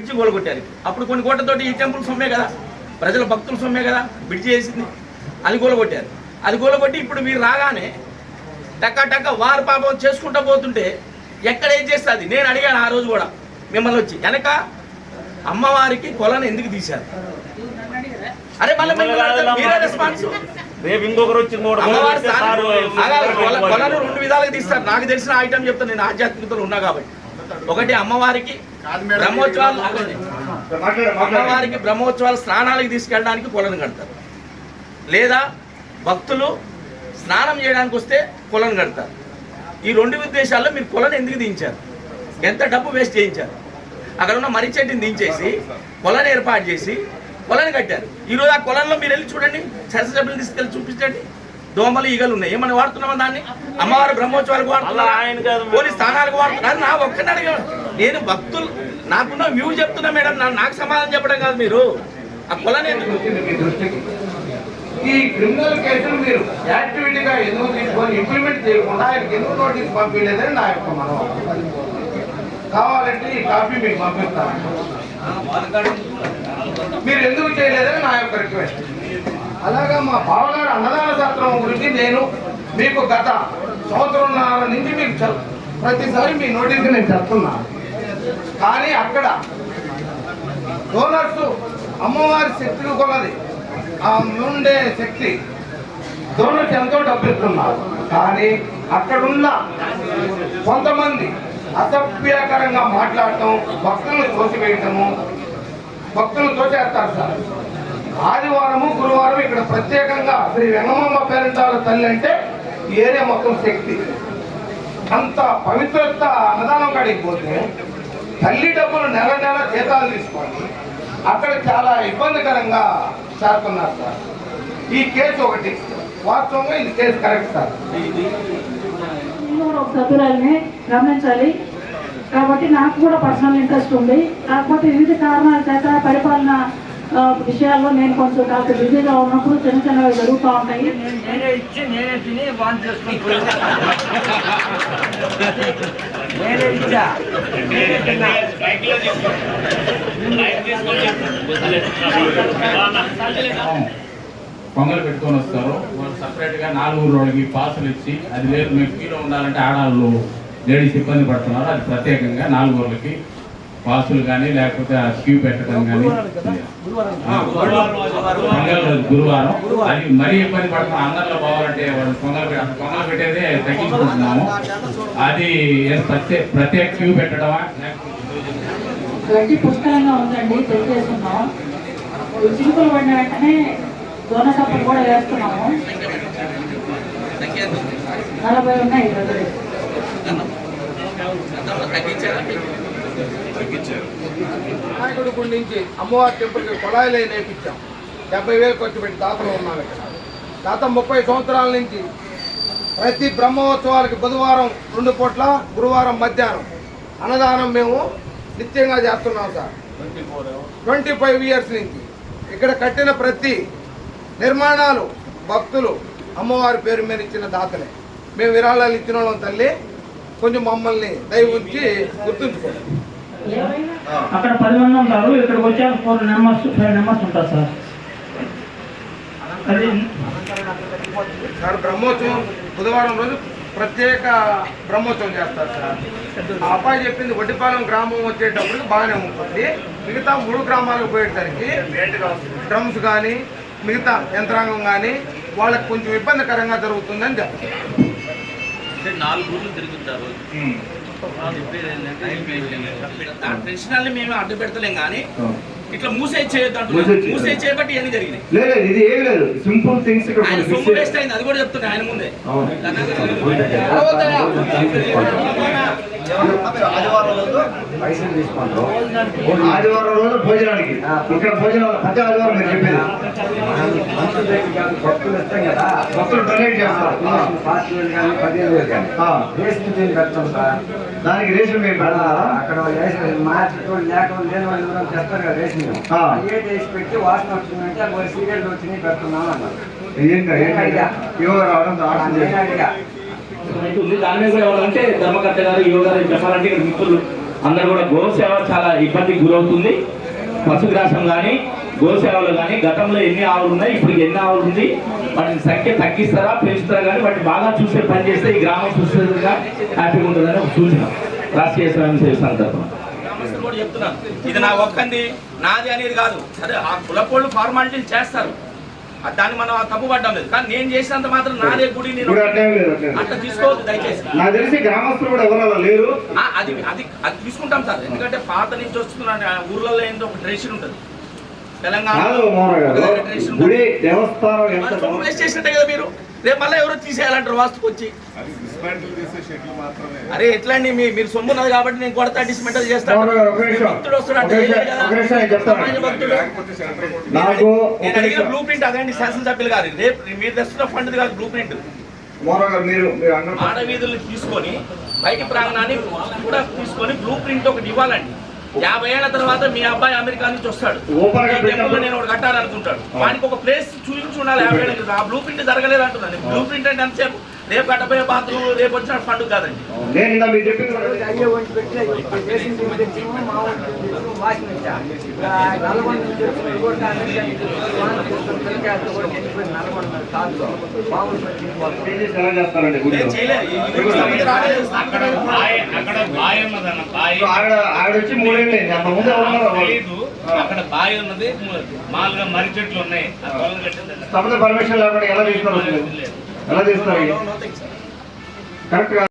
Bridge గోలగొట్టారు అప్పుడు కొన్ని కోట్లతోటి ఈ టెంపుల్ సొమ్మే కదా. ప్రజల భక్తుల సొమ్మే కదా బ్రిడ్జి చేసింది అది గోలగొట్టారు అది గోలగొట్టి ఇప్పుడు మీరు రాగానే టక్క టక్క వారు పాపం చేసుకుంటూ పోతుంటే ఎక్కడ ఏం చేస్తుంది నేను అడిగాను ఆ రోజు కూడా మిమ్మల్ని వచ్చి వెనక అమ్మవారికి కొలను ఎందుకు తీశారు? అరే మళ్ళీ. మీరే రెస్పాన్స్ రేపు ఇంకొకరు వచ్చి కొలను రెండు విధాలుగా తీస్తారు. నాకు తెలిసిన ఐటమ్ చెప్తాను నేను ఆధ్యాత్మికతలో ఉన్నా కాబట్టి. ఒకటి అమ్మవారికి బ్రహ్మోత్సవాలు. అమ్మవారికి బ్రహ్మోత్సవాలు స్నానాలకు తీసుకెళ్ళడానికి కొలను కడతారు. లేదా భక్తులు స్నానం చేయడానికి వస్తే కొలను కడతారు. ఈ రెండు ఉద్దేశాల్లో మీరు కొలను ఎందుకు దించారు? ఎంత డబ్బు వేస్ట్ చేయించారు? అక్కడ ఉన్న మర్రి చెట్టుని దించేసి కొలను ఏర్పాటు చేసి కొలను కట్టారు. ఈరోజు ఆ కొలంలో మీరు వెళ్ళి చూడండి సరసజబ్బులు తీసుకెళ్ళి చూపించండి. దోమలు ఈగలు ఉన్నాయి. ఏమన్నా వాడుతున్నామా దాన్ని? అమ్మవారి బ్రహ్మోత్సవాలకు వాడుతున్నారా అలా ఆయన కాదు మేడం. పోలీస్ స్థానాలకు వాడుతున్నారు నా ఒక్కటి అడిగా నేను భక్తులు. నాకున్న వ్యూ చెప్తున్నా మేడం. నాకు సమాధానం చెప్పడం కాదు మీరు. ఆ దృష్టికి ఈ క్రిమినల్ కేసులు మీరు యాక్టివిటీగా ఎందుకు తీసుకొని ఇంప్లిమెంట్ చేయకుండా ఆయనకి ఎందుకు నోటీస్ పంపించలేదని నా యొక్క మనం కావాలంటే ఈ కాపీ మీకు పంపిస్తాను. మీరు ఎందుకు చేయలేదని నా యొక్క రిక్వెస్ట్ అలాగా మా బావగారు అన్నదాన శాస్త్రం గురించి నేను మీకు గత సంవత్సరంన్నర నుంచి మీకు చెప్- ప్రతిసారి మీ నోటీస్ నేను చెప్తున్నా. కానీ అక్కడ డోనర్స్ అమ్మవారి శక్తిని కొన్నది ఆ ఉండే శక్తి డోనర్స్ ఎంతో డబ్బిస్తున్నారు. కానీ అక్కడున్న కొంతమంది అసభ్యకరంగా మాట్లాడటం భక్తులను తోసివేయటము భక్తులు తోచేస్తారు సార్. ఆదివారము గురువారం ఇక్కడ ప్రత్యేకంగా శ్రీ వెంగమమ్మ పేరంటాల తల్లి అంటే ఏరియా మొత్తం శక్తి. అంత పవిత్రత అన్నదానం కాడికి పోతే తల్లి డబ్బులు నెల నెల జీతాలు తీసుకోండి. అక్కడ చాలా ఇబ్బందికరంగా చేరుకున్నారు సార్. ఈ కేసు ఒకటి. వాస్తవంగా ఇది కేసు కరెక్ట్ సార్. సభ్యురాలని గమనించాలి. కాబట్టి నాకు కూడా పర్సనల్ ఇంట్రెస్ట్ ఉంది. కాకపోతే వివిధ కారణాల చేత పరిపాలన విషయాల్లో నేను కొంచెం కాస్త బిజీగా ఉన్నప్పుడు చిన్న చిన్నవి జరుగుతూ ఉంటాయి. పొంగల్ పెట్టుకొని వస్తారు. వాళ్ళు సపరేట్గా నాలుగు రోజులకి పాసులు ఇచ్చి అది వేరు మేము క్యూలో ఉండాలంటే ఆడవాళ్ళు లేడీస్ ఇబ్బంది పడుతున్నారు. అది ప్రత్యేకంగా నాలుగు రోజులకి పాసులు కానీ లేకపోతే ఆ క్యూ పెట్టడం కానీ గురువారం. అది మరీ ఇబ్బంది పడుతున్నాం అందరిలో పోవాలంటే వాళ్ళు పొంగల్ పెట్టేదే తగ్గించుకుంటున్నాము. అది ఏం ప్రత్యేక ప్రత్యేక క్యూ పెట్టడమా? గడ్డి పుష్కలంగా ఉందండి చినుకులు పడిన వెంటనే దొన కప్పలు కూడా వేస్తున్నాము. నలభై ఉన్నాయి. వినాయకుడి గుడి నుంచి అమ్మవారి టెంపుల్కి కొళాయిలు నేర్పించాం. డెబ్బై వేలు ఖర్చు పెట్టి దాతలు ఉన్నారు ఇక్కడ. గత ముప్పై సంవత్సరాల నుంచి ప్రతి బ్రహ్మోత్సవాలకి బుధవారం రెండు పూట్ల గురువారం మధ్యాహ్నం అన్నదానం మేము నిత్యంగా చేస్తున్నాం సార్. ట్వంటీ ఫైవ్ ఇయర్స్ నుంచి ఇక్కడ కట్టిన ప్రతి నిర్మాణాలు భక్తులు అమ్మవారి పేరు మీద ఇచ్చిన దాతలే. మేము విరాళాలు ఇచ్చిన వాళ్ళం తల్లి. కొంచెం మమ్మల్ని దయ ఉంచి గుర్తుంచుకోండి అక్కడ పది మంది ఉంటారు ఇక్కడికి వచ్చాక ఫోర్ నెంబర్స్ ఫైవ్ నెంబర్స్ ఉంటారు సార్. అది సార్ బ్రహ్మోత్సవం బుధవారం రోజు ప్రత్యేక బ్రహ్మోత్సవం చేస్తారు సార్. ఆ అబ్బాయి చెప్పింది వడ్డిపాలెం గ్రామం వచ్చేటప్పుడు బాగానే ఉంటుంది. మిగతా మూడు గ్రామాలకు పోయేసరికి డ్రమ్స్ కానీ మిగతా యంత్రాంగం కానీ వాళ్ళకి కొంచెం ఇబ్బందికరంగా జరుగుతుందని చెప్తారు అంటే నాలుగు రోజులు తిరుగుతారు. టెన్షనాల్ని మేము అడ్డు పెడతలేం కానీ ఇట్లా మూసే చేయొద్దు మూసే చేయబట్టి ఇవన్నీ జరిగినాయి. లేదు ఇది ఏం లేదు. సింపుల్ థింగ్స్ ఇక్కడ ఆయన సొమ్ము వేస్ట్ అయింది అది కూడా చెప్తున్నా ఆయన ముందే. ఆదివారం రోజు? భోజనానికి. ఇక్కడ భోజనాలు ప్రతి ఆదివారం మీరు చెప్పేది. భక్తులు ఇస్తాం కదా. భక్తులు డొనేట్ చేస్తారు. దానికి రేషన్ మేము ఆ, పెడతారా అక్కడ రేషన్ మార్కెట్ లేక లేని వాళ్ళు చేస్తారు కదా రేషన్ వేసి పెట్టి వాసన వచ్చిందంటే ఒక సీరియల్ వచ్చినాయి పెడుతున్నాం అన్నారు ఏంటో ఏంటో? యువ రావడం చేసి ఉంది దాని మీద ఎవరంటే ధర్మకర్త గారు యువ గారు చెప్పాలంటే ఇక్కడ మిత్రులు అందరూ కూడా గోసేవ చాలా ఇబ్బందికి గురవుతుంది. పశుగ్రాసం కానీ గోసేవలు కానీ గతంలో ఎన్ని ఆవులు ఉన్నాయి ఇప్పుడు ఎన్ని ఆవులు ఉంది వాటిని సంఖ్య తగ్గిస్తారా పెంచుతారా కానీ వాటిని బాగా చూసే పని చేస్తే ఈ గ్రామం సుస్థిరంగా హ్యాపీగా ఉంటుందని ఒక సూచన. రాష్ట్రీయ స్వయం సేవ సంఘ తరఫున గ్రామస్తులు కూడా చెప్తున్నాను. ఇది నా ఒక్కంది నాది అనేది కాదు. సరే ఆ కులపోళ్ళు ఫార్మాలిటీలు చేస్తారు. దాన్ని మనం తప్పు పడ్డం లేదు. కానీ నేను చేసినంత మాత్రం నాదే గుడి నేను అట్లే తీసుకోవద్దు దయచేసి. నాకు తెలిసి గ్రామస్తులు కూడా ఎవరు అలా లేరు. ఆ, అది అది అది తీసుకుంటాం సార్. ఎందుకంటే పాత నుంచి వస్తున్న ఊర్లలో ఏందో ఒక ట్రెడిషన్ ఉంటుంది. తెలంగాణ దేవస్థానం వేస్ట్ చేసినట్టే కదా మీరు. రేపు మళ్ళీ ఎవరో తీసేయాలంటారు వాస్తుకు వచ్చి? అరే ఎట్లా అండి మీ మీరు సొమ్ము ఉన్నది కాబట్టి నేను కొడతా డిస్మెంటల్ చేస్తాను. భక్తుడు వస్తున్నాడు నేను అడిగిన. బ్లూ ప్రింట్ అదేంటి? శాసనసభ్యులు గారు రేపు మీరు తెస్తున్న ఫండ్ కాదు బ్లూ ప్రింట్ మోహన్ గారు మీరు మీరు అన్న ఆడవీధులు తీసుకొని బయటి ప్రాంగణాన్ని కూడా తీసుకొని బ్లూ ప్రింట్ ఒకటి ఇవ్వాలండి. యాభై ఏళ్ళ తర్వాత మీ అబ్బాయి అమెరికా నుంచి వస్తాడు. నేను ఒకటి కట్టాలనుకుంటాడు. వానికి ఒక ప్లేస్ చూపించి ఉండాలి. యాభై ఏళ్ళ. ఆ బ్లూ ప్రింట్ జరగలేదు అంటున్నాను బ్లూ ప్రింట్ అంటే ఎంతసేపు? రేపు కట్టబోయే బాత్రూమ్ రేపు వచ్చిన ఫండ్ కాదండి. మీరు. అక్కడ బాయ్ ఉన్నది. మామూలుగా మర్రి చెట్లు ఉన్నాయి. పర్మిషన్ లేకుండా ఎలా అసలు? ఎలా sir. కరెక్ట్